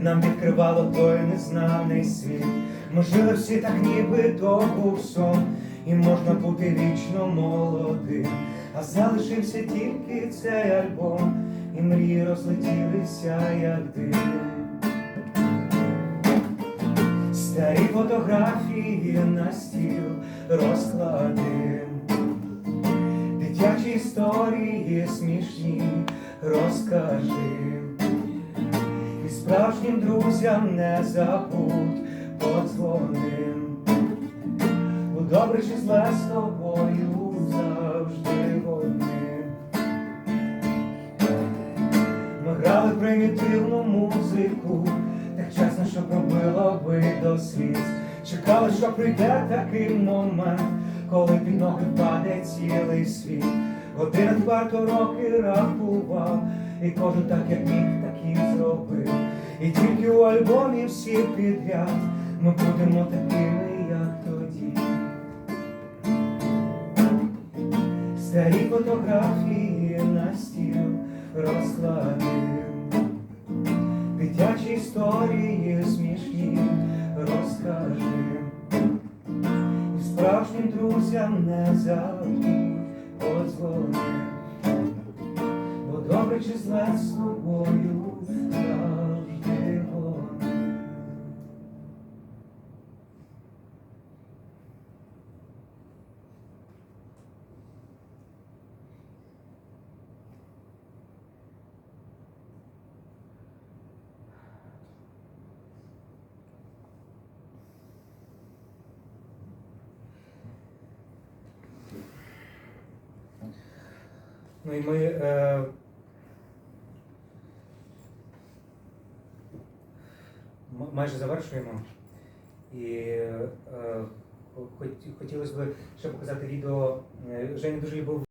нам відкривало той незнаний світ. Ми жили всі так, ніби то був сон, і можна бути вічно молодим. А залишився тільки цей альбом, і мрії розлетілися, як дим. Старі фотографії на стіл розклади, дитячі історії смішні розкажи, справжнім друзям не забудь подзвони. Бо добре чи зле з тобою завжди вони. Ми грали примітивну музику, так чесно, що пробило би до сліз. Чекали, що прийде такий момент, коли під ноги впаде цілий світ. Година варто роки рахував, і кожен так, як міг, так і зробив. І тільки у альбомі всі підряд. Ми будемо такими, як тоді. Старі фотографії на стіл розклади, дитячі історії смішні розкажи, і справжнім друзям не забудь подзвони, бо добре числе з тобою Ну і ми. Е... Майже завершуємо. І е, хотілося б ще показати відео. Е, Женя дуже любив